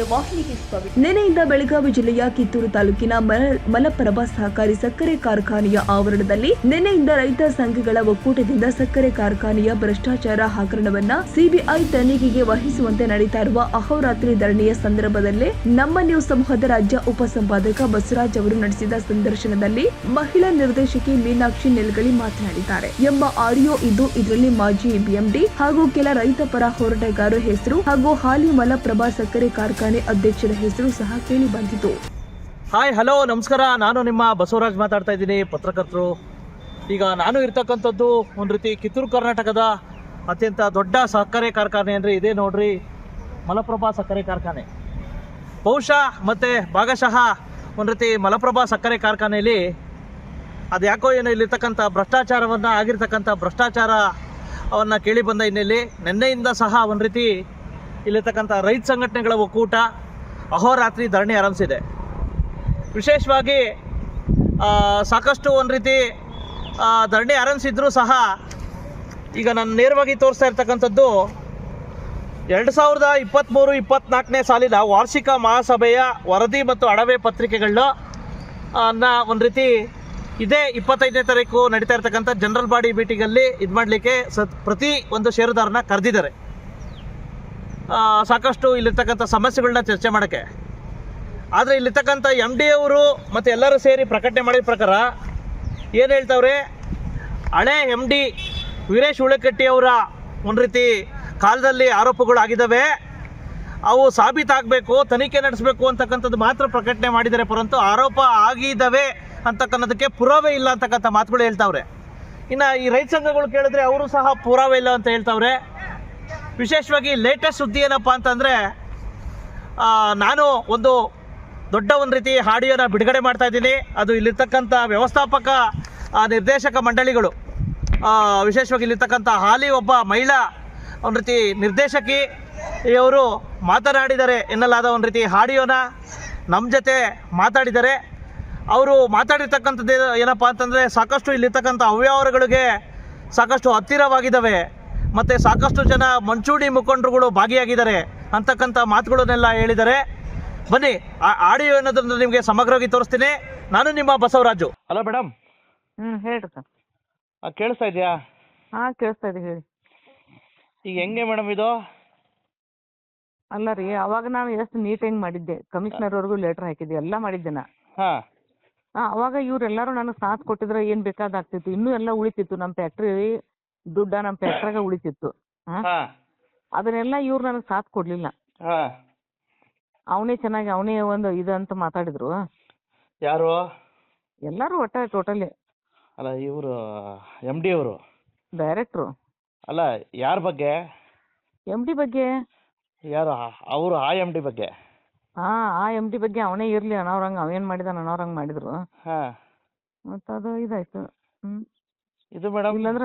ಸುದ್ದಿ ವಾಹಿನಿಗೆ ಸ್ವಾಗತ ನಿನ್ನೆಯಿಂದ ಬೆಳಗಾವಿ ಜಿಲ್ಲೆಯ ಕಿತ್ತೂರು ತಾಲೂಕಿನ ಮಲ- ಮಲಪ್ರಭಾ ಸಹಕಾರಿ ಸಕ್ಕರೆ ಕಾರ್ಖಾನೆಯ ಆವರಣದಲ್ಲಿ ನಿನ್ನೆಯಿಂದ ರೈತ ಸಂಘಗಳ ಒಕ್ಕೂಟದಿಂದ ಸಕ್ಕರೆ ಕಾರ್ಖಾನೆಯ ಭ್ರಷ್ಟಾಚಾರ ಹಗರಣವನ್ನ ಸಿಬಿಐ ತನಿಖೆಗೆ ವಹಿಸುವಂತೆ ನಡೀತಾ ಇರುವ ಅಹೋರಾತ್ರಿ ಧರಣಿಯ ಸಂದರ್ಭದಲ್ಲೇ ನಮ್ಮ ನ್ಯೂಸ್ ಸಮೂಹದ ರಾಜ್ಯ ಉಪಸಂಪಾದಕ ಬಸವರಾಜ್ ಅವರು ನಡೆಸಿದ ಸಂದರ್ಶನದಲ್ಲಿ ಮಹಿಳಾ ನಿರ್ದೇಶಕಿ ಮೀನಾಕ್ಷಿ ನೆಲ್ಗಳಿ ಮಾತನಾಡಿದ್ದಾರೆ. ಎಂಬ ಆಡಿಯೋ ಇದು ಇದರಲ್ಲಿ ಮಾಜಿ ಬಿಎಂಡಿ ಹಾಗೂ ಕೆಲ ರೈತ ಪರ ಹೋರಾಟಗಾರರ ಹೆಸರು ಹಾಗೂ ಹಾಲಿ ಮಲಪ್ರಭಾ ಸಕ್ಕರೆ ಕಾರ್ಖಾನೆ ಅಧ್ಯಕ್ಷರ ಹೆಸರು ಸಹ ಕೇಳಿ ಬಂದಿತು. ಹಾಯ್ ಹಲೋ ನಮಸ್ಕಾರ. ನಾನು ನಿಮ್ಮ ಬಸವರಾಜ್ ಮಾತಾಡ್ತಾ ಇದ್ದೀನಿ, ಪತ್ರಕರ್ತರು. ಈಗ ನಾನು ಇರ್ತಕ್ಕಂಥದ್ದು ಒಂದು ರೀತಿ ಕಿತ್ತೂರು ಕರ್ನಾಟಕದ ಅತ್ಯಂತ ದೊಡ್ಡ ಸಕ್ಕರೆ ಕಾರ್ಖಾನೆ ಅಂದರೆ ಇದೇ ನೋಡ್ರಿ, ಮಲಪ್ರಭಾ ಸಕ್ಕರೆ ಕಾರ್ಖಾನೆ. ಬಹುಶಃ ಮತ್ತು ಭಾಗಶಃ ಒಂದು ರೀತಿ ಮಲಪ್ರಭಾ ಸಕ್ಕರೆ ಕಾರ್ಖಾನೆಯಲ್ಲಿ ಅದು ಯಾಕೋ ಏನೋ ಇಲ್ಲಿರ್ತಕ್ಕಂಥ ಭ್ರಷ್ಟಾಚಾರವನ್ನು, ಆಗಿರ್ತಕ್ಕಂಥ ಭ್ರಷ್ಟಾಚಾರವನ್ನು ಕೇಳಿ ಬಂದ ಹಿನ್ನೆಲೆ, ನಿನ್ನೆಯಿಂದ ಸಹ ಒಂದು ರೀತಿ ಇಲ್ಲಿರ್ತಕ್ಕಂಥ ರೈತ ಸಂಘಟನೆಗಳ ಒಕ್ಕೂಟ ಅಹೋರಾತ್ರಿ ಧರಣಿ ಆರಂಭಿಸಿದೆ. ವಿಶೇಷವಾಗಿ ಸಾಕಷ್ಟು ಒಂದು ರೀತಿ ಧರಣಿ ಆರಂಭಿಸಿದ್ರೂ ಸಹ ಈಗ ನಾನು ನೇರವಾಗಿ ತೋರಿಸ್ತಾ ಇರ್ತಕ್ಕಂಥದ್ದು ಎರಡು ಸಾವಿರದ ಇಪ್ಪತ್ತ್ಮೂರು ಇಪ್ಪತ್ತ್ನಾಲ್ಕನೇ ಸಾಲಿನ ವಾರ್ಷಿಕ ಮಹಾಸಭೆಯ ವರದಿ ಮತ್ತು ಅಡವೆ ಪತ್ರಿಕೆಗಳನ್ನ ಒಂದು ರೀತಿ ಇದೇ ಇಪ್ಪತ್ತೈದನೇ ತಾರೀಕು ನಡೀತಾ ಇರ್ತಕ್ಕಂಥ ಜನರಲ್ ಬಾಡಿ ಮೀಟಿಂಗಲ್ಲಿ ಇದು ಮಾಡಲಿಕ್ಕೆ ಸ ಪ್ರತಿ ಒಂದು ಷೇರುದಾರನ ಕರೆದಿದ್ದಾರೆ. ಸಾಕಷ್ಟು ಇಲ್ಲಿರ್ತಕ್ಕಂಥ ಸಮಸ್ಯೆಗಳನ್ನ ಚರ್ಚೆ ಮಾಡೋಕ್ಕೆ. ಆದರೆ ಇಲ್ಲಿರ್ತಕ್ಕಂಥ ಎಂ ಡಿ ಅವರು ಮತ್ತು ಎಲ್ಲರೂ ಸೇರಿ ಪ್ರಕಟಣೆ ಮಾಡಿದ ಪ್ರಕಾರ ಏನು ಹೇಳ್ತಾವ್ರೆ, ಹಳೆ ಎಂ ಡಿ ವೀರೇಶ್ ಉಳಕಟ್ಟಿ ಅವರ ಒಂದು ರೀತಿ ಕಾಲದಲ್ಲಿ ಆರೋಪಗಳು ಆಗಿದ್ದಾವೆ ಅವು ಸಾಬೀತಾಗಬೇಕು ತನಿಖೆ ನಡೆಸಬೇಕು ಅಂತಕ್ಕಂಥದ್ದು ಮಾತ್ರ ಪ್ರಕಟಣೆ ಮಾಡಿದರೆ ಪರಂತು ಆರೋಪ ಆಗಿದ್ದಾವೆ ಅಂತಕ್ಕನ್ನೋದಕ್ಕೆ ಪುರಾವೆ ಇಲ್ಲ ಅಂತಕ್ಕಂಥ ಮಾತುಗಳು ಹೇಳ್ತಾವ್ರೆ. ಇನ್ನು ಈ ರೈತ ಸಂಘಗಳು ಕೇಳಿದ್ರೆ ಅವರು ಸಹ ಪುರಾವೆ ಇಲ್ಲ ಅಂತ ಹೇಳ್ತಾವ್ರೆ. ವಿಶೇಷವಾಗಿ ಲೇಟೆಸ್ಟ್ ಸುದ್ದಿ ಏನಪ್ಪ ಅಂತಂದರೆ ನಾನು ಒಂದು ದೊಡ್ಡ ಒಂದು ರೀತಿ ಹಾಡಿಯೋನ ಬಿಡುಗಡೆ ಮಾಡ್ತಾ ಇದ್ದೀನಿ. ಅದು ಇಲ್ಲಿರ್ತಕ್ಕಂಥ ವ್ಯವಸ್ಥಾಪಕ ನಿರ್ದೇಶಕ ಮಂಡಳಿಗಳು. ವಿಶೇಷವಾಗಿ ಇಲ್ಲಿರ್ತಕ್ಕಂಥ ಹಾಲಿ ಒಬ್ಬ ಮಹಿಳಾ, ಒಂದು ರೀತಿ ನಿರ್ದೇಶಕಿ, ಇವರು ಮಾತನಾಡಿದ್ದಾರೆ ಎನ್ನಲಾದ ಒಂದು ರೀತಿ ಹಾಡಿಯೋನ ನಮ್ಮ ಜೊತೆ ಮಾತಾಡಿದ್ದಾರೆ ಅವರು ಮಾತಾಡಿರ್ತಕ್ಕಂಥದ್ದು ಏನು- ಏನಪ್ಪ ಅಂತಂದರೆ ಸಾಕಷ್ಟು ಇಲ್ಲಿರ್ತಕ್ಕಂಥ ಅವ್ಯವಹಾರಗಳಿಗೆ ಸಾಕಷ್ಟು ಹತ್ತಿರವಾಗಿದ್ದಾವೆ. ಮತ್ತು ಸಾಕಷ್ಟು ಜನ ಮಂಚೂಡಿ ಮುಖಂಡರುಗಳು ಭಾಗಿಯಾಗಿದ್ದಾರೆ ಅಂತಕ್ಕಂಥ ಮಾತುಗಳನ್ನೆಲ್ಲ ಹೇಳಿದ್ದಾರೆ. ಬನ್ನಿ ಆ ಆಡಿಯೋ ಏನಾದ್ರೂ ನಿಮಗೆ ಸಮಗ್ರವಾಗಿ ತೋರಿಸ್ತೀನಿ. ನಾನು ನಿಮ್ಮ ಬಸವರಾಜು. ಹಲೋ ಮೇಡಮ್ ಹ್ಞೂ ಹೇಳಿ ಸರ್. ಕೇಳಿಸ್ತಾ ಇದೆಯಾ? ಹಾಂ ಕೇಳಿಸ್ತಾ ಇದೆ ಹೇಳಿ. ಈಗ ಹೆಂಗೆ ಮೇಡಮ್ ಇದು? ಅಲ್ಲ ರೀ ಅವಾಗ ನಾವು ಎಷ್ಟು ನೀಟಾಗಿ ಮಾಡಿದ್ದೆ. ಕಮಿಷನರ್ ಕಮಿಷನರ್ವರೆಗೂ ಲೆಟರ್ ಹಾಕಿದ್ದೆ ಎಲ್ಲ ಮಾಡಿದ್ದೆ ನಾ. ಹಾಂ. ಹಾಂ ಅವಾಗ ಇವರೆಲ್ಲರೂ ನನಗೆ ಸಾಥ್ ಕೊಟ್ಟಿದ್ರೆ ಏನು ಬೇಕಾದಾಗ್ತಿತ್ತು ಇನ್ನೂ ಎಲ್ಲ ಉಳಿತಿತ್ತು ನಮ್ಮ ಫ್ಯಾಕ್ಟ್ರಿ ದುಡ್ಡ ನಮ್ ಪೆಟ್ರಾಗ ಉಳಿತಿತ್ತು. ಹಾಂ ಹಾಂ. ಅದನ್ನೆಲ್ಲ ಇವ್ರು ನನಗೆ ಸಾಥ್ ಕೊಡ್ಲಿಲ್ಲ. ಹಾಂ. ಅವನೇ ಚೆನ್ನಾಗಿ ಅವನೇ ಒಂದು ಇದ ಅಂತ ಮಾತಾಡಿದ್ರು. ಯಾರು? ಎಲ್ಲಾರು ಒಟ್ಟ ಟೋಟಲಿ. ಅಲ್ಲ ಇವರು ಎಂ ಡಿ ಅವರು. ಡೈರೆಕ್ಟ್ರು. ಅಲ್ಲ ಯಾರ ಬಗ್ಗೆ? ಎಂ ಡಿ ಬಗ್ಗೆ. ಯಾರು? ಅವರು ಆ ಎಂ ಡಿ ಬಗ್ಗೆ? ಹಾ ಆ ಎಂ ಡಿ ಬಗ್ಗೆ ಅವನೇ ಇರಲಿ ಹಂಗ ಅವೇನ್ ಮಾಡಿದ ಅನಾವ್ರಂಗೆ ಮಾಡಿದ್ರು. ಮತ್ತದು ಮತ್ತು ಅದು ಇದಾಯ್ತು. ಹ್ಮ್. ಇದು ಮೇಡಮ್ ಇಲ್ಲಂದ್ರ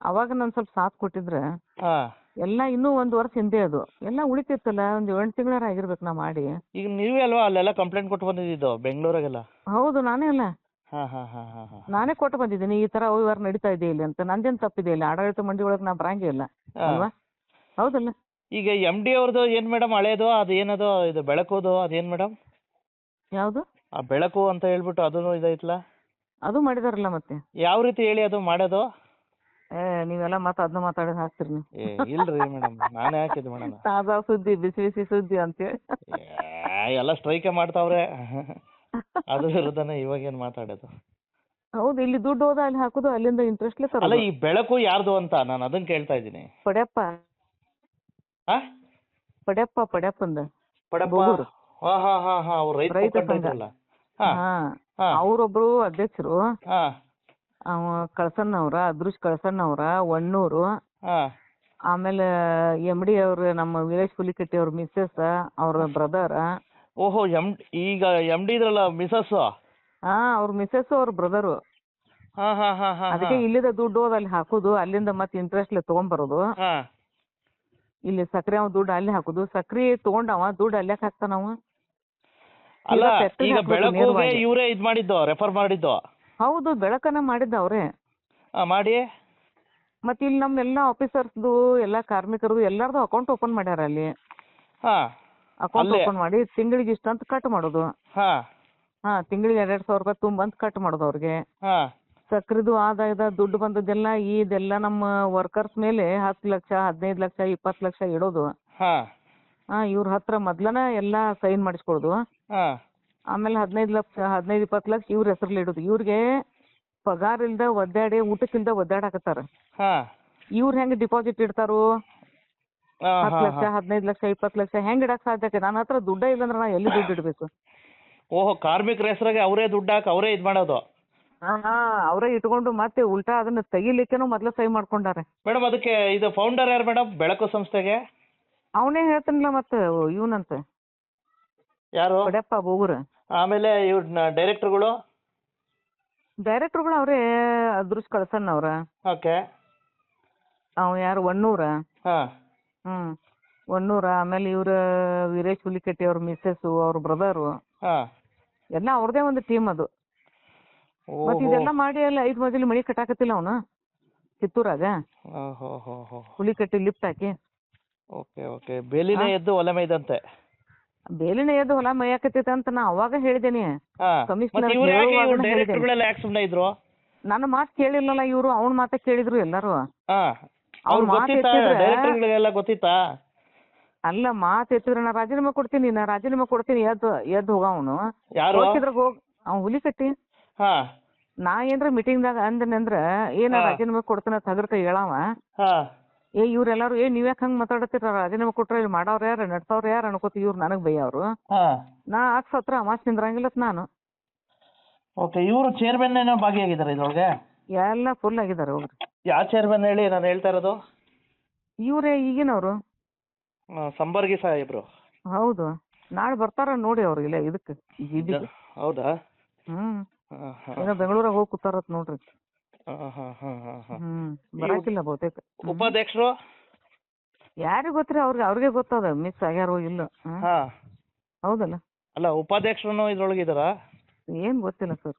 ಅವಾಗ ನಾನು ಸ್ವಲ್ಪ ಸಾಥ್ ಕೊಟ್ಟಿದ್ರೆ ಹಾಂ. ಎಲ್ಲ ಇನ್ನೂ ಒಂದು ವರ್ಷ ಹಿಂದೆ ಅದು. ಎಲ್ಲ ಉಳಿತಿತ್ತಲ್ಲ ಒಂದು ಏಳು ತಿಂಗಳಾರ ಆಗಿರ್ಬೇಕು ನಾ ಮಾಡಿ. ಈಗ ನೀವೇ ಅಲ್ವಾ ಅಲ್ಲೆಲ್ಲ ಕಂಪ್ಲೇಂಟ್ ಕೊಟ್ಟು ಬಂದಿದ್ದು ಬೆಂಗಳೂರಾಗೆಲ್ಲ? ಹೌದು ನಾನೇ ಅಲ್ಲ. ಹಾಂ ಹಾಂ ಹಾಂ ಹಾಂ ಹಾಂ. ನಾನೇ ಕೊಟ್ಟು ಬಂದಿದ್ದೀನಿ ಈ ತರ ಅವ್ಯವಹಾರ ನಡೀತಾ ಇದೆ ಇಲ್ಲಿ ಅಂತ. ನಂದೇನ್ ತಪ್ಪಿದೆ ಇಲ್ಲ? ಆಡಳಿತ ಮಂಡಿ ಒಳಗೆ ನಾ ಬರಂಗೇ ಇಲ್ಲ. ಅಲ್ವಾ? ಹೌದಲ್ಲ. ಈಗ ಎಂ ಡಿ ಅವ್ರದ್ದು ಏನ್ ಮೇಡಮ್ ಹಳೇದು ಅದು ಏನದು ಇದು ಬೆಳಕೋದು ಅದೇನ್ ಮೇಡಮ್ ಯಾವುದು? ಆ ಬೆಳಕು ಅಂತ ಹೇಳ್ಬಿಟ್ಟು ಅದನ್ನು ಇದೈತ್ಲ ಅದು ಮಾಡಿದಾರಲ್ಲ ಮತ್ತೆ. ಯಾವ ರೀತಿ ಹೇಳಿ ಅದು ಮಾಡೋದು? ಏ ನೀವೆಲ್ಲ ಮತ್ತೆ ಅದನ್ನ ಮಾತಾಡೋದು ಹಾಕ್ತೀರಿ ನೀವು. ಏ ಇಲ್ರಿ ಮೇಡಮ್ ನಾನೇ ಹಾಕಿದ್ದು ಮೇಡಮ್. ತಾಜಾ ಸುದ್ದಿ ಬಿಸಿ ಬಿಸಿ ಸುದ್ದಿ ಅಂತೇಳಿ ಎಲ್ಲ ಸ್ಟ್ರೈಕೆ ಮಾಡ್ತಾವ್ರೆ. ಅದ್ರ ಇವಾಗ ಏನ್ ಮಾತಾಡೋದು? ಹೌದು ಇಲ್ಲಿ ದುಡ್ಡು ಹೋದ ಅಲ್ಲಿ ಹಾಕೋದು ಅಲ್ಲಿಂದ ಇಂಟ್ರೆಸ್ಟ್ಲೇ ಅಲ್ಲ ತರೋದು. ಈ ಬೆಳಕು ಯಾರ್ದು ಅಂತ ನಾನು ಅದನ್ನ ಕೇಳ್ತಾ ಇದ್ದೀನಿ. ಪಡ್ಯಪ್ಪ. ಹಾ ಪಡ್ಯಪ್ಪ ಪಡ್ಯಪ್ಪಂದ. ಪಡಪ್ಪ ಬೋಗೂರು. ಹಾ ಹಾ ಹಾ ಹಾ ಅವ್ರು ರೈತ ಸಂಘ. ಇದ್ರಲ್ಲ ಹಾ ಹಾ. ಅವ್ರೊಬ್ರು ಅಧ್ಯಕ್ಷರು. ಹಾ. ಅವ ಕಳ್ಸಣ್ಣವ್ರ ಅದೃಶ್ ಕಳ್ಸಣ್ಣವ್ರ ವಣ್ಣೂರು ಹಾ. ಆಮೇಲೆ ಎಂ ಡಿ ಅವ್ರ ನಮ್ಮ ವೀರೇಶ್ ಹುಲಿಕಟ್ಟಿ ಅವ್ರ ಮಿಸ್ಸಸ್ ಅವ್ರ ಬ್ರದರ್ ಓಹೋ ಎಂ ಈಗ ಎಂ ಡಿ ಇದ್ರಲ್ಲ ಮಿಸಸ್ ಹಾ ಅವ್ರ ಮಿಸ್ಸಸ್ ಅವ್ರ ಬ್ರದರು ಹಾ ಹಾ ಹಾ ಹಾ ಅದಕ್ಕೆ ಇಲ್ಲಿದ ದುಡ್ಡು ಹೋದ್ ಅಲ್ಲಿ ಹಾಕುದು ಅಲ್ಲಿಂದ ಮತ್ತೆ ಇಂಟ್ರೆಸ್ಟ್ ತಗೊಂಬರೋದು. ಹಾ. ಇಲ್ಲಿ ಸಕ್ರೆ ಅವ ದುಡ್ಡು ಅಲ್ಲಿ ಹಾಕುದು ಸಕ್ರಿ ತಗೊಂಡವ ದುಡ್ಡು ಅಲ್ಯಾಕ್ ಹಾಕ್ತಾನವ ಅಲ್ಲ ಈಗ factory ಗೆ ಈಗ ಹಾಕ್ಬೇಕು ಇವರೇ ಇದ್ ಮಾಡಿದ್ದು ರೆಫರ್ ಮಾಡಿದ್ದು. ಹೌದು ಬೆಳಕನ ಮಾಡಿದ್ದ ಅವ್ರೆ. ಹಾ ಮಾಡಿ. ಮತ್ತೆ ಇಲ್ಲಿ ನಮ್ಮೆಲ್ಲ ಆಫೀಸರ್ಸ್ದು ಎಲ್ಲ ಕಾರ್ಮಿಕರದು ಎಲ್ಲಾರ್ದು ಅಕೌಂಟ್ ಓಪನ್ ಮಾಡ್ಯಾರ ಅಲ್ಲಿ. ಹಾ. ಅಕೌಂಟ್ ಅಲ್ಲೇ? ಓಪನ್ ಮಾಡಿ ತಿಂಗಳಿಗೆ ಇಷ್ಟ ಅಂತ ಕಟ್ ಮಾಡೋದು. ಹಾ. ಹಾ ತಿಂಗಳಿಗೆ ಎರಡ್ ಸಾವಿರ ರೂಪಾಯಿ ತುಂಬಂತ ಕಟ್ ಮಾಡೋದು ಅವ್ರಿಗೆ. ಹಾ. ಸಕ್ರಿದು ಆದಾಯದ ದುಡ್ಡು ಬಂದದ್ದೆಲ್ಲ ಇದೆಲ್ಲ ನಮ್ಮ ವರ್ಕರ್ಸ್ ಮೇಲೆ ಹತ್ತು ಲಕ್ಷ ಹದಿನೈದು ಲಕ್ಷ ಇಪ್ಪತ್ತು ಲಕ್ಷ ಇಡೋದು. ಹಾ. ಹಾ ಇವ್ರ ಹತ್ರ ಮೊದ್ಲನ ಎಲ್ಲ ಸೈನ್ ಮಾಡಿಸ್ಕೊಳ್ಳೋದು ಹಾ. ಆಮೇಲೆ ಹದಿನೈದು ಲಕ್ಷ ಹದಿನೈದು ಇಪ್ಪತ್ತು ಲಕ್ಷ ಇವ್ರ ಹೆಸರಲ್ಲಿ ಇಡೋದು. ಇವ್ರಿಗೆ ಪಗಾರ ಇಲ್ದ ಒದ್ದಾಡಿ ಊಟಕ್ಕಿಲ್ದ ಒದ್ದಾಡಕತ್ತಾರ ಹಾ. ಇವ್ರು ಹೆಂಗ್ ಡಿಪಾಸಿಟ್ ಇಡ್ತಾರು? ಹಾ ಹತ್ತು ಹಾ ಲಕ್ಷ ಹದಿನೈದು ಲಕ್ಷ ಇಪ್ಪತ್ತು ಲಕ್ಷ ಹೆಂಗ್ ಇಡಕ್ ಸಾಧ್ಯ ನನ್ನ ಹತ್ರ ದುಡ್ಡ ಇಲ್ಲಂದ್ರ ನಾ ಎಲ್ಲಿ ದುಡ್ಡು ಇಡಬೇಕು? ಓಹೋ ಕಾರ್ಮಿಕರ ಹೆಸರಾಗೆ ಅವರೇ ದುಡ್ಡು ಹಾಕಿ ಅವರೇ ಇದು ಮಾಡೋದು. ಹಾ ಅವರೇ ಇಟ್ಕೊಂಡು ಮತ್ತೆ ಉಲ್ಟಾ ಅದನ್ನ ತೆಗಿಲಿಕ್ಕೇನು ಮೊದ್ಲು ಸಹಿ ಮಾಡ್ಕೊಂಡಾರೆ. ಮೇಡಮ್ ಅದಕ್ಕೆ ಇದು ಫೌಂಡರ್ ಯಾರು ಮೇಡಮ್? ಬೆಳಕು ಸಂಸ್ಥೆಗೆ? ಅವನೇ ಹೇಳ್ತಾನಲ್ಲ ಮತ್ತೆ ಇವನಂತ. ಯಾರು? ಕಡೆಪ್ಪ ಬೋಗುರ. ಆಮೇಲೆ ಇವ್ರ ಡೈರೆಕ್ಟರ್ಗಳು? ಡೈರೆಕ್ಟರ್ಗಳು ಅವರೇ ಅದೃಶ್ ಕಳ್ಸನ್ ಅವ್ರ. ಓಕೆ. ಅವ ಯಾರು ಒಣ್ಣೂರ ಹಾ. ಹ್ಮ್. ಒಣ್ಣೂರ ಆಮೇಲೆ ಇವ್ರ ವೀರೇಶ್ ಹುಲಿಕಟ್ಟಿ ಅವ್ರ ಮಿಸ್ಸೆಸ್ ಅವ್ರ ಬ್ರದರ್. ಹಾ. ಎಲ್ಲ ಅವ್ರದೇ ಒಂದು ಟೀಮ್ ಅದು. ಮತ್ತೆ ಇದೆಲ್ಲ ಮಾಡಿ ಅಲ್ಲಿ ಐದು ಮಜಲಿ ಮಳಿ ಕಟ್ಟಾಕತ್ತಿಲ್ಲ ಅವನು ಕಿತ್ತೂರಾಗ. ಓಹೋ ಹೋ ಹೋ ಹುಲಿಕಟ್ಟಿ ಲಿಫ್ಟ್ ಹಾಕಿ. Okay okay. ಬೇಲಿನೇ ಎದ್ದು ಒಲೆ ಮೈದಂತೆ ಬೇಲಿನ ಎದ್ದು ಹೊಲ ಮೈಯಾಕತ್ತೈತೆ ಅಂತ ನಾ ಅವಾಗ ಹೇಳಿದೇನಿ. ಹಾ ಮತ್ತೆ ಇವ್ರು ಯಾಕೆ ಇವ್ರು ಹೇಳಿದ್ದೇನೆ. ಡೈರೆಕ್ಟರ್ಗಳೆಲ್ಲ ಯಾಕೆ ಸುಮ್ಮನೆ ಇದ್ರು? ನನ್ನ ಮಾತು ಕೇಳಿಲ್ಲಲ್ಲ ಇವ್ರು ಅವ್ನ ಮಾತ ಕೇಳಿದ್ರು ಎಲ್ಲಾರು. ಹಾ ಅವ್ರ ಅವ್ರು ಮಾತ್ ಗೊತ್ತಿತ್ತಾ ಎತ್ತಿದ್ರೆ- ಡೈರೆಕ್ಟರ್ಗಳಿಗೆಲ್ಲ ಗೊತ್ತಿತ್ತಾ? ಅಲ್ಲ ಮಾತು ಎತ್ತಿದ್ರೆ ನಾ ರಾಜೀನಾಮೆ ಕೊಡ್ತೀನಿ ನಾ ರಾಜೀನಾಮೆ ಕೊಡ್ತೀನಿ ಎದ್ದು ಎದ್ದು ಹೋಗ ಅವನು. ಯಾರು? ಹೋಗಿದ್ರ ಹೋಗ್ ಅವ್ನು ಹುಲಿ ಕಟ್ಟಿ ಹಾ. ನಾ ಏನ್ರ ಮೀಟಿಂಗ್ದಾಗ ಅಂದನಂದ್ರ ಏನ ಹಾ. ರಾಜೀನಾಮೆ ಕೊಡ್ತಾನ ತಗರ್ಕ ಹೇಳಾವ. ಹಾ. ಏ ಇವ್ರೆಲ್ಲಾರು ಏ ನೀವ್ ಯಾಕೆ ಹಂಗ್ ಮಾತಾಡತ್ತೀರ ರಾಜೀನಾಮೆ ಕೊಟ್ರ ಇಲ್ಲಿ ಮಾಡವ್ರ ಯಾರು ನಡ್ಸೋರ್ ಯಾರು ಅನ್ಕೋತ ಇವ್ರು ನನಗ್ ಬೈಯವ್ರು ಹಾ. ನಾ ಆಕ್ ಸತ್ರ ಅಮಾಸ್ ನಿಂದ್ರಂಗಿಲ್ಲ ನಾನು. ಓಕೆ ಇವರು ಚೇರ್ಮನ್ ಏನೋ ಭಾಗಿಯಾಗಿದ್ದಾರೆ ಇದ್ರೊಳಗೆ? ಎಲ್ಲ ಫುಲ್ ಆಗಿದ್ದಾರೆ ಹೋಗ್ರಿ ಯಾವ ಚೇರ್ಮನ್ ಹೇಳಿ ನಾನು ಹೇಳ್ತಾ ಇರೋದು? ಇವ್ರೇ ಈಗಿನವ್ರು. ಆ, ಸಂಬರ್ಗಿ ಸಾಹೇಬ್ರು. ಹೌದು. ನಾಳೆ ಬರ್ತಾರ ನೋಡಿ ಅವ್ರು ಇಲ್ಲ ಇದಕ್ಕೆ ಹೌದಾ? ಹ್ಮ್. ಹಾ ಹಾ. ಏನೋ ಬೆಂಗಳೂರಾಗ ಹೋಗಿ ಕೂತಾರತ್ ನೋಡ್ರಿ. ಹ್ಮ್ ಬರಾಕಿಲ್ಲ ಬಹುತೇಕ. ಉಪಾಧ್ಯಕ್ಷರು? ಯಾರಿಗ್ ಗೊತ್ತ್ರಿ ಅವ್ರಿಗೆ ಅವ್ರಿಗೆ ಗೊತ್ತದ ಮಿಸ್ ಆಗ್ಯಾರೋ ಇಲ್ಲ ಹ್ಮ್. ಹಾ. ಹೌದಲ್ಲ? ಅಲ್ಲ ಉಪಾಧ್ಯಕ್ಷರು ಇದ್ರೊಳಗೆ ಇದಾರ ಏನ್ ಗೊತ್ತಿಲ್ಲ ಸರ್.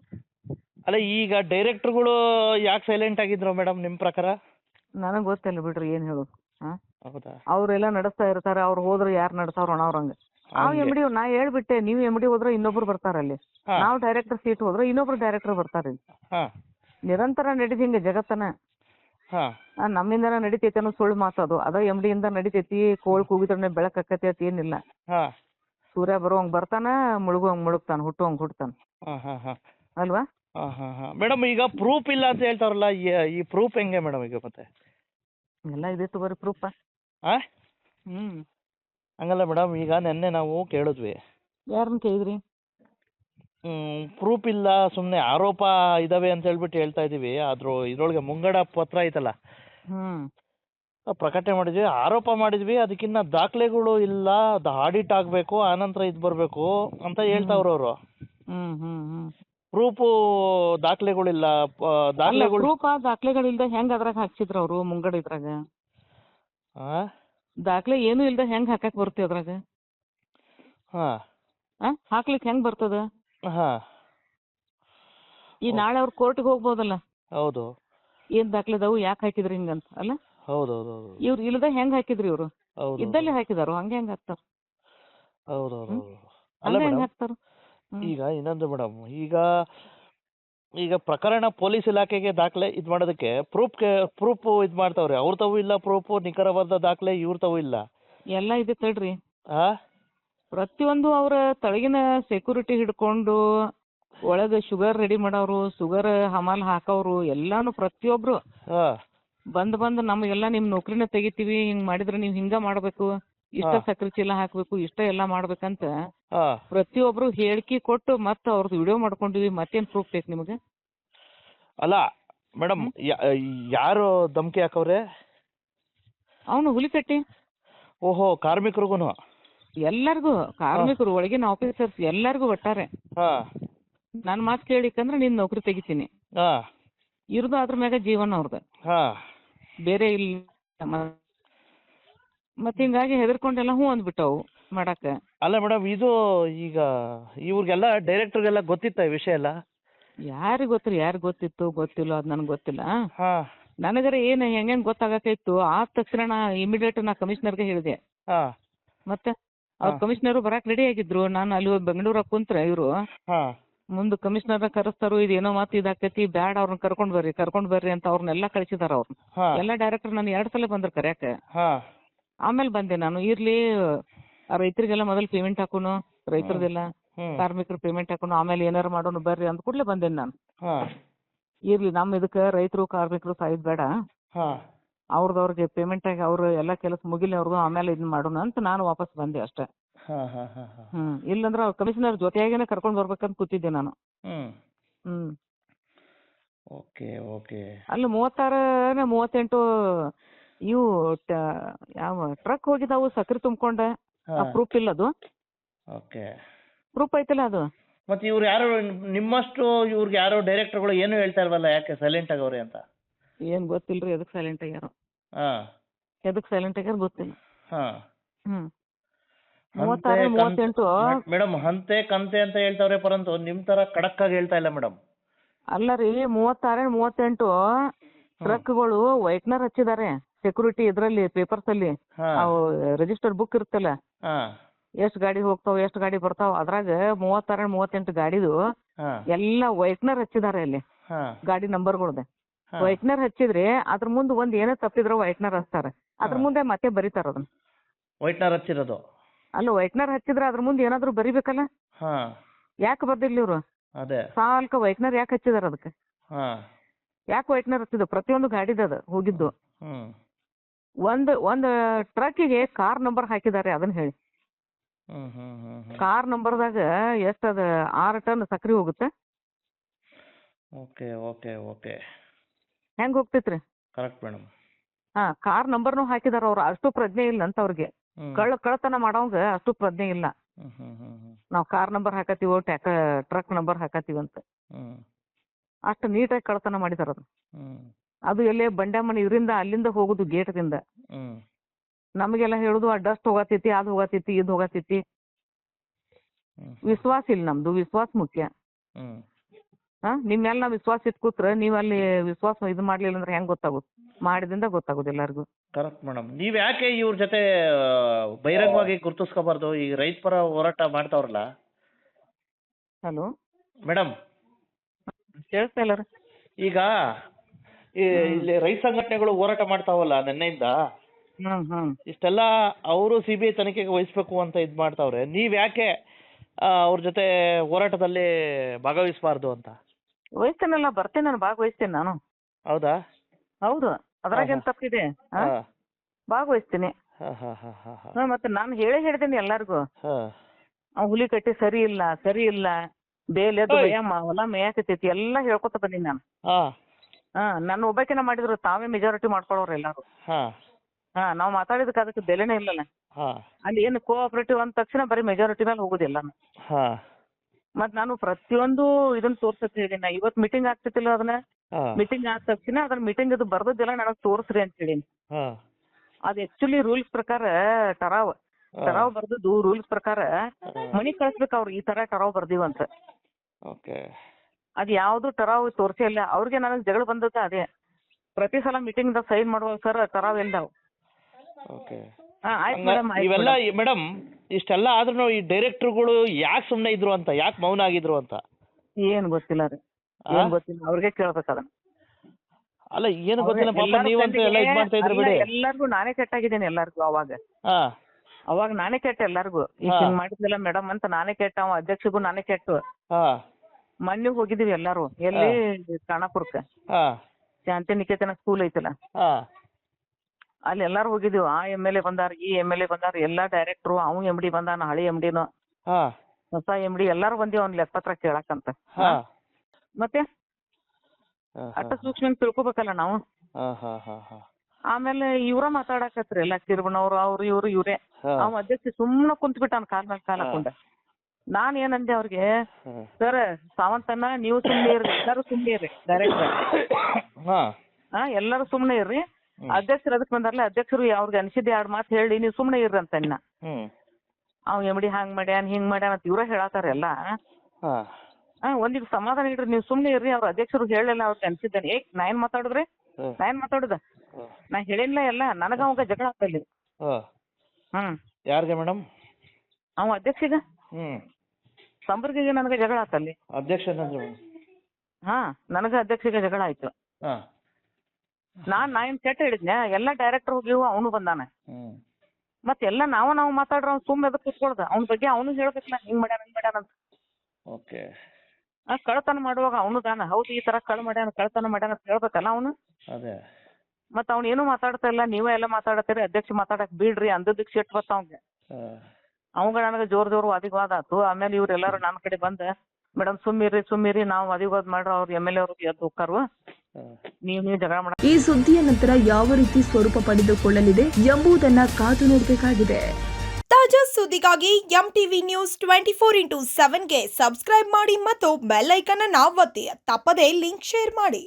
ಅಲ್ಲ ಈಗ ಡೈರೆಕ್ಟರ್ಗಳು ಯಾಕೆ ಸೈಲೆಂಟ್ ಆಗಿದ್ರು ಮೇಡಮ್ ನಿಮ್ ಪ್ರಕಾರ? ನನಗ್ ಗೊತ್ತಿಲ್ಲ ಬಿಡ್ರಿ ಏನ್ ಹೇಳೋದು ಹಾ ಹೌದಾ? ಅವ್ರೆಲ್ಲ ನಡೆಸ್ತಾ ಇರ್ತಾರೆ ಅವ್ರು ಹೋದ್ರೆ ಯಾರು ನಡೆಸವ್ರ ಅಣ್ಣವ್ರಂಗ ನಾವ್. ಎಂ ಡಿ ನಾ ಹೇಳ್ಬಿಟ್ಟೆ ನೀವ್ ಎಂ ಡಿ ಹೋದ್ರೆ ಇನ್ನೊಬ್ರು ಬರ್ತಾರಲ್ಲಿ. ಹಾ. ನಾವ್ ಡೈರೆಕ್ಟರ್ ಸೀಟ್ ಹೋದ್ರೆ ಇನ್ನೊಬ್ರು ಡೈರೆಕ್ಟರ್ ಬರ್ತಾರೆ ಹಾ. ನಿರಂತರ ನಡೀತಿ ಹಿಂಗ ಜಗತ್ತನ. ಹಾ. ಆ, ನಮ್ಮಿಂದನ ನಡಿತೈತಿ ಅನ್ನೋ ಸುಳ್ಳು ಮಾತದು ಅದ. ಡಿ ಇಂದ ನಡಿತೈತಿ ಕೋಳ್ ಕೂಗಿದ್ರೆ ಬೆಳಕ್ ಆಕತಿ ಅಂತ ಏನಿಲ್ಲ. ಹಾ. ಸೂರ್ಯ ಬರುವಂಗ್ ಬರ್ತಾನ ಮುಳುಗುವಂಗ್ ಮುಳುಗ್ತಾನ ಹುಟ್ಟುವಂಗ್ ಹುಟ್ತಾನ ಹಾ ಹಾ ಹಾ. ಅಲ್ವಾ? ಮೇಡಮ್ ಈಗ ಪ್ರೂಫ್ ಇಲ್ಲ ಅಂತ ಹೇಳ್ತಾರಲ್ಲ ಈ- ಈ ಪ್ರೂಫ್ ಹೆಂಗೆ ಮೇಡಮ್ ಈಗ ಮತ್ತೆ? ಎಲ್ಲ ಇದೆ ತಗೋರಿ ಪ್ರೂಫ್ ಆ? ಹ್ಮ್. ಹಂಗಲ್ಲ ಮೇಡಮ್ ಈಗ ನೆನ್ನೆ ನಾವು ಕೇಳಿದ್ವಿ. ಯಾರನ್ನ ಕೇಳಿದ್ರಿ? ಪ್ರೂಫ್ ಇಲ್ಲ ಸುಮ್ಮನೆ ಆರೋಪ ಇದಾವೆ ಅಂತ ಹೇಳ್ಬಿಟ್ಟು ಹೇಳ್ತಾ ಇದೀವಿ. ಆದ್ರೂ ಇದ್ರೊಳಗೆ ಮುಂಗಡ ಪತ್ರ ಐತಲ್ಲ. ಹ್ಮ್. ಪ್ರಕಟಣೆ ಮಾಡಿದ್ವಿ. ಆರೋಪ ಮಾಡಿದ್ವಿ. ಅದಕ್ಕಿನ್ನ ದಾಖಲೆಗಳು ಇಲ್ಲ. ಅದು ಆಡಿಟ್ ಆಗಬೇಕು ಆನಂತರ ಇದು ಬರಬೇಕು ಅಂತ ಹೇಳ್ತಾವ್ರು ಅವರು ಹ್ಮ್ ಹ್ಮ್ ಹ್ಮ್. ಪ್ರೂಫು ದಾಖಲೆಗಳಿಲ್ಲ ದಾಖಲೆಗಳು ಪ್ರೂಫ್ ದಾಖಲೆಗಳಿಲ್ದ ಹೆಂಗ್ ಅದ್ರಾಗ ಹಾಕ್ಸಿದ್ರ ಅವ್ರು ಮುಂಗಡ ಇದ್ರಾಗ? ದಾಖಲೆ ಏನು ಇಲ್ದ ಹೆಂಗ್ ಹಾಕಕ್ ಬರುತ್ತೆ ಅದ್ರಾಗ? ಹಾ. ಆ ಹಾಕ್ಲಿಕ್ ಹೆಂಗ್ ಬರ್ತದ? ಹಾಂ. ಈ ನಾಳೆ ಅವ್ರು ಕೋರ್ಟ್ಗೆ ಹೋಗ್ಬೋದಲ್ಲ? ಹೌದು. ಏನ್ ದಾಖಲೆ ಅದಾವು ಯಾಕೆ ಹಾಕಿದ್ರಿ ಹಿಂಗಂತ ಅಲ್ಲ? ಹೌದು ಹೌದು ಹೌದು ಇವ್ರು ಇಲ್ಲದ ಹೆಂಗ್ ಹಾಕಿದ್ರಿ ಇವ್ರು? ಹೌದು ಇದ್ದಲ್ಲಿ ಹಾಕಿದಾರು ಹಂಗೆ ಹೆಂಗ್ ಹಾಕ್ತಾರ? ಹೌದು ಹೌದು ಹೌದು ಅಲ್ಲ ಹಂಗೆ ಹೆಂಗ್ ಮೇಡಮ್ ಹಾಕ್ತಾರ? ಹ್ಮ್. ಈಗ ಇನ್ನೊಂದು ಮೇಡಮ್ ಈಗ ಈಗ ಪ್ರಕರಣ ಪೊಲೀಸ್ ಇಲಾಖೆಗೆ ದಾಖಲೆ ಇದು ಮಾಡೋದಕ್ಕೆ ಪ್ರೂಫ್ ಪ್ರೂಫ್ ಇದು ಮಾಡ್ತಾವ್ರೆ. ಅವ್ರ ತಾವು ಇಲ್ಲ ಪ್ರೂಫ್ ನಿಖರವಾದ ದಾಖಲೆ ಇವ್ರ ತಾವು ಇಲ್ಲ. ಎಲ್ಲ ಇದೆ ತಡ್ರಿ ಆ? ಪ್ರತಿಯೊಂದು ಅವ್ರ ತಳಗಿನ ಸೆಕ್ಯೂರಿಟಿ ಹಿಡ್ಕೊಂಡು ಒಳಗ ಶುಗರ್ ರೆಡಿ ಮಾಡೋರು ಶುಗರ್ ಹಮಾಲ್ ಹಾಕೋರು ಎಲ್ಲಾನು ಪ್ರತಿಯೊಬ್ರು ಬಂದ್ ಬಂದ್ ನಮಗೆಲ್ಲ ನಿಮ್ ನೌಕರಿನ ತೆಗಿತೀವಿ ಹಿಂಗ್ ಮಾಡಿದ್ರೆ ನೀವ್ ಹಿಂಗ ಮಾಡ್ಬೇಕು ಇಷ್ಟ ಸಕ್ರೆ ಚೀಲ ಹಾಕ್ಬೇಕು ಇಷ್ಟ ಎಲ್ಲಾ ಮಾಡ್ಬೇಕಂತ ಪ್ರತಿಯೊಬ್ರು ಹೇಳಿಕೆ ಕೊಟ್ಟು ಮತ್ತ ಅವ್ರದ್ದು ವಿಡಿಯೋ ಮಾಡ್ಕೊಂಡಿವಿ ಮತ್ತೇನ್ ಪ್ರೂಫ್ ಬೇಕು ನಿಮಗೆ? ಅಲ್ಲ ಮೇಡಮ್ ಯಾರು ಧಮಕಿ ಹಾಕವ್ರೆ? ಅವನು ಹುಲಿಕಟ್ಟಿ ಓಹೋ ಕಾರ್ಮಿಕರಿಗೂ ಎಲ್ಲರಿಗೂ ಕಾರ್ಮಿಕರು ಒಳಗಿನ ಆಫೀಸರ್ಸ್ ಎಲ್ಲರಿಗೂ ಒಟ್ಟಾರೆ. ಹಾ. ನನ್ ಮಾತು ಕೇಳಿಕಂದ್ರೆ ನಿನ್ ನೌಕರಿ ತೆಗಿತೀನಿ. ಹಾ. ಇರ್ದು ಅದ್ರ ಮ್ಯಾಗ ಜೀವನ ಅವ್ರದ್ದು ಹಾ. ಬೇರೆ ಇಲ್ಲ. ಮ- ಮತ್ತ್ ಹಿಂಗಾಗಿ ಹೆದರ್ಕೊಂಡೆಲ್ಲ ಹ್ಞೂ ಅಂದ್ಬಿಟ್ಟವು ಮಾಡಾಕ. ಅಲ್ಲ ಮೇಡಮ್ ಇದು ಈಗ ಇವ್ರಿಗೆಲ್ಲ ಡೈರೆಕ್ಟರ್ಗೆಲ್ಲ ಗೊತ್ತಿತ್ತ ಈ ವಿಷಯ ಎಲ್ಲ? ಯಾರಿಗ್ ಗೊತ್ತಿಲ್ಲ ಯಾರಿಗ್ ಗೊತ್ತಿತ್ತು ಗೊತ್ತಿಲ್ಲ ಅದ್ ನನಗೆ ಗೊತ್ತಿಲ್ಲ. ಹಾ. ನನಗರ ಏನ್ ಹೆಂಗೆಂಗ್ ಗೊತ್ತಾಗಕೈತು ಆದ ತಕ್ಷಣ ನಾ ಇಮಿಡಿಯೇಟ್ ನಾ ಕಮಿಷನರ್ಗೆ ಹೇಳಿದೆ. ಹಾ. ಮತ್ತೆ? ಅವ್ರ. ಕಮಿಷನರ್ ಬರಾಕ್ ರೆಡಿ ಆಗಿದ್ರು. ನಾನು ಅಲ್ಲಿ ಬೆಂಗಳೂರಾಗ ಕುಂತ್ರೆ ಇವರು. ಹಾ. ಮುಂದೆ ಕಮಿಷನರ್ ಕರೆಸ್ತಾರು ಇದೇನೋ ಮಾತು ಇದಾಕೈತಿ ಬ್ಯಾಡ ಅವ್ರನ್ನ ಕರ್ಕೊಂಡ್ ಬರ್ರಿ ಕರ್ಕೊಂಡ್ ಬರ್ರಿ ಅಂತ ಅವ್ರನ್ನೆಲ್ಲ ಕಳಿಸಿದಾರ ಅವ್ರು ಎಲ್ಲಾ ಎಲ್ಲ ಡೈರೆಕ್ಟರ್ ನಾನು ಎರಡ್ ಸಲ ಬಂದ್ರ ಕರ್ಯಾಕ. ಹಾ. ಆಮೇಲೆ ಬಂದೆ ನಾನು. ಇರ್ಲಿ ಆ ರೈತರಿಗೆಲ್ಲ ಮೊದಲ್ ಪೇಮೆಂಟ್ ಹಾಕೋನು ರೈತರದೆಲ್ಲ ಹ್ಮ್. ಕಾರ್ಮಿಕರು ಪೇಮೆಂಟ್ ಹಾಕೋನು ಆಮೇಲೆ ಏನಾರ ಮಾಡೋನು ಬರ್ರಿ ಅಂದ ಕೂಡಲೇ ಬಂದೆ ನಾನು. ಹಾ. ಇರ್ಲಿ ನಮ್ ಇದಕ್ಕೆ ರೈತರು ಕಾರ್ಮಿಕರು ಸಾಯೋದ್ ಬೇಡ. ಹಾ. ಅವ್ರದ್ದು ಅವ್ರಿಗೆ ಪೇಮೆಂಟ್ ಆಗಿ ಅವ್ರು ಎಲ್ಲ ಕೆಲಸ ಮುಗಿಲಿ ಅವ್ರದ್ದು ಆಮೇಲೆ ಇದನ್ನ ಮಾಡೋಣ ಅಂತ ನಾನು ವಾಪಸ್ ಬಂದೆ ಅಷ್ಟೇ. ಹಾ ಹಾ ಹಾ ಹಾ. ಹ್ಮ್ ಇಲ್ಲಂದ್ರೆ ಅವ್ರ ಕಮಿಷನರ್ ಜೊತೆಯಾಗೇನೆ ಕರ್ಕೊಂಡ್ ಬರ್ಬೇಕಂತ ಕೂತಿದ್ದೆ ನಾನು. ಹ್ಮ್. ಹ್ಮ್. Okay okay. ಅಲ್ಲಿ ಮೂವತ್ತಾರನೇ ಮೂವತ್ತೆಂಟು ಇವು ಟ- ಯಾವ ಟ್ರಕ್ ಹೋಗಿದಾವು ಸಕ್ರೆ ತುಂಬ್ಕೊಂಡ. ಪ್ರೂಫ್ ಇಲ್ಲ ಅದು. ಓಕೆ. ಪ್ರೂಫ್ ಐತಲ್ಲ ಅದು. ಮತ್ತೆ ಇವ್ರು ಯಾರು ನಿಮ್ಮಷ್ಟು ಇವ್ರಿಗೆ ಯಾರೋ ಡೈರೆಕ್ಟರ್ಗಳು ಏನು ಹೇಳ್ತಾ ಇಲ್ವಲ್ಲ ಯಾಕೆ ಸೈಲೆಂಟ್ ಆಗವ್ರೆ ಅಂತ? ಏನ್ ಗೊತ್ತಿಲ್ರಿ ಎದಕ್ ಸೈಲೆಂಟ್ ಆಗ್ಯಾರ. ಹಾ ಎದಕ್ ಸೈಲೆಂಟ್ ಆಗ್ಯಾರ ಗೊತ್ತಿಲ್ಲ. ಹಾ. ಹ್ಮ್. ಮೂವತ್ತಾರು ಮೂವತ್ತೆಂಟು. ಮೇಡಮ್ ಹಂತೆ ಕಂತೆ ಅಂತ ಹೇಳ್ತಾವ್ರೆ ಪರಂತು ನಿಮ್ ತರ ಖಡಕ್ ಆಗಿ ಹೇಳ್ತಾ ಇಲ್ಲ ಮೇಡಮ್. ಅಲ್ಲ ರೀ ಮೂವತ್ತಾರು ಮೂವತ್ತೆಂಟು ಟ್ರಕ್ಗಳು ವೈಟ್ನರ್ ಹಚ್ಚಿದ್ದಾರೆ ಸೆಕ್ಯೂರಿಟಿ ಇದ್ರಲ್ಲಿ ಪೇಪರ್ಸ್ ಅಲ್ಲಿ. ಅವು ರಿಜಿಸ್ಟರ್ ಬುಕ್ ಇರುತ್ತಲ್ಲ. ಎಷ್ಟ್ ಗಾಡಿ ಹೋಗ್ತಾವ ಎಷ್ಟ್ ಗಾಡಿ ಬರ್ತಾವ ಅದ್ರಾಗ ಮೂವತ್ತಾರು ಮೂವತ್ತೆಂಟು ಗಾಡಿದು ಎಲ್ಲಾ ವೈಟ್ನರ್ ಹಚ್ಚಿದ್ದಾರೆ ಅಲ್ಲಿ. ಗಾಡಿ ನಂಬರ್ಗಳದ ಹಾ. ವೈಟ್ನರ್ ಹಚ್ಚಿದ್ರೆ ಅದ್ರ ಮುಂದೆ ಒಂದ್ ಏನೋ ತಪ್ಪಿದ್ರ ವೈಟ್ನರ್ ಹಚ್ತಾರ. ಅದ್ರ ಮುಂದೆ ಮತ್ತೆ ಬರೀತಾರ ಅದನ್ನ. ವೈಟ್ನರ್ ಹಚ್ಚಿರೋದು. ಅಲ್ಲ ವೈಟ್ನರ್ ಹಚ್ಚಿದ್ರ ಅದ್ರ ಮುಂದೆ ಏನಾದ್ರು ಬರಿಬೇಕಲ್ಲ? ಹಾ. ಯಾಕೆ ಬರ್ದಿಲ್ಲ ಇವ್ರು? ಅದೇ. ಸಾಲ್ಕ ವೈಟ್ನರ್ ಯಾಕೆ ಹಚ್ಚಿದಾರ ಅದಕ್ಕೆ? ಹಾ. ಯಾಕೆ ವೈಟ್ನರ್ ಹಚ್ಚಿದ್ರು ಪ್ರತಿಯೊಂದು ಗಾಡಿದ ಅದ ಹೋಗಿದ್ದು. ಹ್ಮ್. ಒಂದ್ ಒಂದ್ ಟ್ರಕ್ಕಿಗೆ ಕಾರ್ ನಂಬರ್ ಹಾಕಿದಾರೆ ಅದನ್ನ ಹೇಳಿ. ಹ್ಮ್ ಹ್ಮ್ ಹ್ಮ್ ಹ್ಮ್. ಕಾರ್ ನಂಬರ್ದಾಗ ಎಷ್ಟ್ ಅದ? ಆರ್ ಟನ್ ಸಕ್ರಿ ಹೋಗುತ್ತೆ. Okay okay okay. ಹೆಂಗ್ ಹೋಗ್ತೈತ್ರಿ? ಕರೆಕ್ಟ್ ಮೇಡಮ್ ಹಾ ಕಾರ್ ನಂಬರ್ನು ಹಾಕಿದಾರ ಅವ್ರು ಅಷ್ಟು ಪ್ರಜ್ಞೆ ಇಲ್ಲ ಅಂತ ಅವ್ರಿಗೆ ಕಳ್ಳ ಕಳ್ಳತನ ಮಾಡೋಂಗ ಅಷ್ಟು ಪ್ರಜ್ಞೆ ಇಲ್ಲ. ನಾವ್ ಕಾರ್ ನಂಬರ್ ಹಾಕತ್ತೀವೋ ಟ್ಯಾಕ ಟ್ರಕ್ ನಂಬರ್ ಹ್ಮ್. ಅಷ್ಟು ನೀಟಾಗಿ ಕಳ್ಳತನ ಮಾಡಿದಾರ ಅದು ಅದು ಎಲ್ಲೇ ಬಂಡ್ಯಾಮನಿ ಇವರಿಂದ ಅಲ್ಲಿಂದ ಹೋಗುದು ಗೇಟ್ದಿಂದ ನಮಗೆಲ್ಲ ಹೇಳುದು ಆ ಡಸ್ಟ್ ಹೋಗತೈತಿ ಅದು ಹೋಗತೈತಿ ಇದು ಹೋಗತೈತಿ ವಿಶ್ವಾಸ ಇಲ್ಲ ನಮ್ದು ವಿಶ್ವಾಸ ಮುಖ್ಯ. ಹಾ ನಿಮ್ ಮೇಲೆ ನಾವ್ ವಿಶ್ವಾಸ ಇಟ್ ಕೂತ್ರ ನೀವ್ ಅಲ್ಲಿ ವಿಶ್ವಾಸ ಇದು ಮಾಡ್ಲಿಲ್ಲ ಅಂದ್ರೆ ಹೆಂಗ್ ಗೊತ್ತಾಗುತ್ತೆ ಮಾಡಿದಿಂದ ಗೊತ್ತಾಗುದ್ ಎಲ್ಲಾರ್ಗು. ಕರೆಕ್ಟ್ ಮೇಡಮ್ ನೀವ್ ಯಾಕೆ ಇವ್ರ ಜೊತೆ ಬಹಿರಂಗವಾಗಿ ಗುರ್ತಿಸ್ಕೋಬಾರ್ದು? ಈ ರೈತ ಪರ ಹೋರಾಟ ಮಾಡ್ತಾವ್ರಲ್ಲ. ಹಲೋ? ಮೇಡಮ್ ಕೇಳಿಸ್ತಾ ಇಲ್ಲ ಈಗ ಈ ಇಲ್ಲಿ ರೈತ ಸಂಘಟನೆಗಳು ಹೋರಾಟ ಮಾಡ್ತಾವಲ್ಲ ನಿನ್ನೆಯಿಂದ? ಇಷ್ಟೆಲ್ಲ ಅವರು ಸಿ ಬಿ ಐ ತನಿಖೆಗೆ ವಹಿಸ್ಬೇಕು ಅಂತ ಇದ್ ಮಾಡ್ತಾವ್ರೆ. ನೀವ್ ಯಾಕೆ ಅವ್ರ ಜೊತೆ ಹೋರಾಟದಲ್ಲಿ ಭಾಗವಹಿಸಬಾರ್ದು ಅಂತ? ವಹಿಸ್ತೇನಲ್ಲ ಬರ್ತೇನೆ ನಾನು ಭಾಗವಹಿಸ್ತೇನೆ ನಾನು. ಹೌದಾ? ಹೌದು. ಅದ್ರಾಗೇನ್ ಏನ್ ತಪ್ಪಿದೆ? ಹಾ? ಹಾ. ಭಾಗವಹಿಸ್ತೀನಿ. ಹಾ ಹಾ ಹಾ ಹಾ ಹಾ. ಹಾ ಮತ್ತೆ ನಾನು ಹೇಳೇ ಹೇಳ್ತೇನೆ ಎಲ್ಲಾರ್ಗು. ಹಾ. ಆ ಹುಲಿ ಕಟ್ಟಿ ಸರಿ ಇಲ್ಲ ಸರಿ ಇಲ್ಲ ಬೇಲ್ ಎದ್ದು ಓಯ್. ಹೊಲ ಮೇಯಾಕತೈತಿ ಎಲ್ಲ ಹೇಳ್ಕೊತ ಬಂದೀನಿ ನಾನು. ಹಾ. ಹಾ ನನ್ನ ಒಬ್ಬಾಕಿನ ಮಾಡಿದ್ರು ತಾವೇ ಮೆಜಾರಿಟಿ ಮಾಡ್ಕೊಳ್ಳೋರು ಎಲ್ಲಾರು. ಹಾ. ಹಾ ನಾವ್ ಮಾತಾಡಿದಕ್ಕೆ ಅದಕ್ಕೆ ಬೆಲೆನೇ ಇಲ್ಲಲ್ಲ. ಹಾ. ಅಲ್ಲಿ ಏನು ಕೋಆಪರೇಟಿವ್ ಅಂದ ತಕ್ಷಣ ಬರೀ ಮೆಜಾರಿಟಿ ಮೇಲೆ ಹೋಗುದಿಲ್ಲ ಹಾ. ಮತ್ ನಾನು ಪ್ರತಿಯೊಂದು ಇದನ್ನ ತೋರ್ಸತ್ ಹೇಳಿನ ನಾ ಇವತ್ ಮೀಟಿಂಗ್ ಆಗ್ತಿತ್ತಿಲ್ಲ ಅದನ್ನ. ಹಾ. ಮೀಟಿಂಗ್ ಆದ ತಕ್ಷಣ ಅದನ್ನ ಮೀಟಿಂಗ್ ಅದು ಬರ್ದದ್ದೆಲ್ಲ ನನಗ್ ತೋರ್ಸ್ರಿ ಅಂತ ಹೇಳಿನಿ ಹಾ. ಅದ್ ಆಕ್ಚುಲಿ ರೂಲ್ಸ್ ಪ್ರಕಾರ ಟರಾವ್ ಟರಾವ್ ಬರ್ದದ್ದು ರೂಲ್ಸ್ ಪ್ರಕಾರ ಮನಿ ಕಳ್ಸ್ಬೇಕು ಅವ್ರು ಈ ತರ ಟರಾವ್ ಬರ್ದಿವಂತ ಓಕೆ. ಅದ್ ಯಾವ್ದು ಟರಾವ್ ತೋರ್ಸೇ ಇಲ್ಲ. ಅವ್ರಿಗೆ ನನಗ್ ಜಗಳ ಬಂದದ್ದ ಅದೇ. ಪ್ರತಿ ಸಲ ಮೀಟಿಂಗ್ ದಾಗ ಸೈನ್ ಮಾಡುವಾಗ ಸರ್ ಟರಾವ್ ಇಲ್ದಾವ್. ಓಕೆ. ಹಾ ಆಯ್ತು ಮೇಡಮ್ ಇವೆಲ್ಲ ಮೇಡಮ್ ಇಷ್ಟೆಲ್ಲ ಆದ್ರೂ ಈ ಡೈರೆಕ್ಟರ್ಗಳು ಯಾಕೆ ಸುಮ್ಮನೆ ಇದ್ರು ಅಂತ ಯಾಕೆ ಮೌನ ಆಗಿದ್ರು ಅಂತ? ಏನ್ ಗೊತ್ತಿಲ್ಲ ರೀ? ಏನ್ ಗೊತ್ತಿಲ್ಲ ಅವ್ರಿಗೆ ಕೇಳ್ಬೇಕು ಅದನ್ನ. ಅಲ್ಲ ಏನು ಗೊತ್ತಿಲ್ಲ ಪಾಪ ನೀವು ಅಂತ ಎಲ್ಲ ಇದ್ ಮಾಡ್ತಾ ಇದ್ರು ಬಿಡಿ. ಎಲ್ಲರಿಗೂ ನಾನೇ ಕೆಟ್ಟಾಗಿದ್ದೇನೆ ಎಲ್ಲರಿಗೂ ಅವಾಗ. ಹಾ. ಅವಾಗ ನಾನೇ ಕೆಟ್ಟ ಎಲ್ಲರಿಗೂ. ಈಗ ಹಾ. ಹಿಂಗ್ ಮಾಡಿದ್ದಿಲ್ಲ ಮೇಡಮ್ ಅಂತ ನಾನೇ ಕೆಟ್ಟ ಅವ ಅಧ್ಯಕ್ಷಗೂ ನಾನೇ ಕೆಟ್ಟು ಹಾ. ಮೊನ್ನೆ ಹೋಗಿದೀವಿ ಎಲ್ಲಾರು ಎಲ್ಲಿ ಕಣಪುರಕ್ಕೆ. ಹಾ. ಶಾಂತಿ ನಿಕೇತನ ಸ್ಕೂಲ್ ಐತಲ್ಲ. ಹಾ. ಅಲ್ಲಿ ಎಲ್ಲಾರು ಹೋಗಿದೀವಿ. ಆ ಎಂ ಎಲ್ ಎ ಬಂದಾರ ಈ ಎಂ ಎಲ್ ಎ ಬಂದಾರ ಎಲ್ಲಾ ಡೈರೆಕ್ಟ್ರು ಅವ್ ಎಂ ಡಿ ಬಂದಾನ ಹಳಿ ಎಂ ಡಿನು ಹಾ. ಹೊಸ ಎಂ ಡಿ ಎಲ್ಲಾರು ಬಂದಿವಿ ಅವ್ನ ಲೆಕ್ಕಪತ್ರ ಕೇಳಕಂತ. ಹಾ. ಮತ್ತೆ? ಹಾ ಅಟ್ಟ ಸೂಕ್ಷ್ಮ ತಿಳ್ಕೊಬೇಕಲ್ಲ ನಾವು. ಹಾ ಹಾ ಹಾ ಹಾ. ಆಮೇಲೆ ಇವ್ರ ಮಾತಾಡಕತ್ರಿ ಎಲ್ಲ ಕಿರ್ಬಣ್ಣವ್ರು ಅವ್ರು ಇವ್ರು ಇವ್ರೇ. ಅವ್ ಅವ ಅಧ್ಯಕ್ಷ ಸುಮ್ನ ಕುಂತ್ ಬಿಟ್ಟಾನ ಕಾಲ್ ಮೇಲೆ ಕಾಲ್ ಹಾಕೊಂಡ. ನಾನ್ ಏನಂದೆ ಅವ್ರಿಗೆ ಸರ್ ಸಾವಂತನ ನೀವು ಸುಮ್ನೆ ಇರ್ರಿ ಎಲ್ಲಾರು ಸುಮ್ನೆ ಇರ್ರಿ ಡೈರೆಕ್ಟ್ ಹಾ. ಹಾ ಎಲ್ಲಾರು ಸುಮ್ನೆ ಇರ್ರಿ. ಅಧ್ಯಕ್ಷರು ಅದಕ್ಕೆ ಬಂದಾರಲ್ಲ ಅಧ್ಯಕ್ಷರು ಅವ್ರಿಗೆ ಅನಿಸಿದ್ದೆ ಎರಡು ಮಾತು ಹೇಳಿ ನೀವು ಸುಮ್ನೆ ಇರ್ರಿ ಅಂತ ಇನ್ನ. ಅವ್ ಎಮ್ಡಿ ಹಂಗ್ ಮಾಡ್ಯಾನ್ ಹಿಂಗ್ ಮಾಡ್ಯಾನ್ ಅಂತ ಇವ್ರ ಹೇಳತ್ತಾರ ಎಲ್ಲ. ಒಂದಿವ್ ಸಮಾಧಾನ ಇಡ್ರಿ ನೀವು ಸುಮ್ನೆ ಇರ್ರಿ ಅವ್ರ ಅಧ್ಯಕ್ಷರು ಹೇಳಲ್ಲ ಅವ್ರಿಗೆ ಅನ್ಸಿದ್ದಾನೆ. ಏ ನಾ ಏನ್ ಮಾತಾಡಿದ್ರಿ. ನಾ ಏನ್ ಮಾತಾಡುದ? ನಾ ಹೇಳಿಲ್ಲ ಎಲ್ಲ ನನಗ ಅವಾಗ ಜಗಳ ಆಗ್ತಲ್ಲಿ ಹ್ಮ್. ಯಾರಿಗೆ ಮೇಡಮ್? ಅವ ಅಧ್ಯಕ್ಷಗ? ಹ್ಮ್. ಸಂಪರ್ಕಿಗೆ ನನಗೆ ಜಗಳ ಆತಲ್ಲಿ ಅಧ್ಯಕ್ಷ ಹಾ ನನಗ ಅಧ್ಯಕ್ಷಗೆ ಜಗಳ ಆಯ್ತು. ಹಾಂ. ನಾನ್ ನಾ ಏನ್ ಸೆಟ್ ಹಿಡಿದ್ನೆ ಎಲ್ಲಾ ಡೈರೆಕ್ಟರ್ ಹೋಗಿವು ಅವನು ಬಂದಾನ. ಹ್ಮ್. ಮತ್ತೆ ಎಲ್ಲ ನಾವು ನಾವು ಮಾತಾಡ್ರ ಅವ್ನು ಸುಮ್ಮನೆ ಅದಕ್ಕೆ ಕೂತ್ಕೊಳ್ದ. ಅವ್ನ ಬಗ್ಗೆ ಅವನು ಹೇಳ್ಬೇಕಲ್ಲ ಹಿಂಗ್ ಮಾಡ್ಯಾನ ಹಿಂಗ್ ಮಾಡ್ಯಾನ ಅಂತ. ಓಕೆ. ಆ ಕಳ್ತನ ಮಾಡುವಾಗ ಅವನು ದಾನ ಹೌದು ಈ ತರ ಕಳ್ ಮಾಡ್ಯಾನ ಕಳ್ತನ ಮಾಡ್ಯಾನ ಅಂತ ಹೇಳ್ಬೇಕಲ್ಲ ಅವನು? ಅದೇ. ಮತ್ತೆ ಅವ್ನು ಏನು ಮಾತಾಡ್ತಾ ಇಲ್ಲ ನೀವೇ ಎಲ್ಲ ಮಾತಾಡತ್ತೀರಿ ಅಧ್ಯಕ್ಷ ಮಾತಾಡಕ್ ಬಿಡ್ರಿ ಅಂದದಕ್ಕೆ ಸೆಟ್ ಬತ್ತ ಅವ್ನ್ಗೆ. ಅವಂಗ ನನಗೆ ಜೋರ್ ಜೋರ್ ವಾದಿವಾದ ಆತು. ಆಮೇಲೆ ಇವ್ರೆಲ್ಲಾರು ನನ್ನ ಕಡೆ ಬಂದ. ಮೇಡಮ್ ಸುಮ್ಮಿರಿ ಸುಮ್ಮಿರಿ ನಾವು ವಾದಿವಾದ ಮಾಡ್ರ ಅವ್ರ ಎಂ ಎಲ್ ಎ ಅವ್ರಿಗೆ ಎದ್ದು ಹೋಗ್ತಾರು ಈ ಸುದ್ದಿಯ ನಂತರ ಯಾವ ರೀತಿ ಸ್ವರೂಪ ಪಡೆದುಕೊಳ್ಳಲಿದೆ ಎಂಬುದನ್ನ ಕಾದು ನೋಡಬೇಕಾಗಿದೆ. ತಾಜಾ ಸುದ್ದಿಗಾಗಿ M TV news twenty four into ಸೆವೆನ್ಗೆ subscribe ಮಾಡಿ ಮತ್ತು ಬೆಲ್ ಐಕನ್ ಅನ್ನ ಒತ್ತಿ. ತಪ್ಪದೇ ಲಿಂಕ್ ಶೇರ್ ಮಾಡಿ.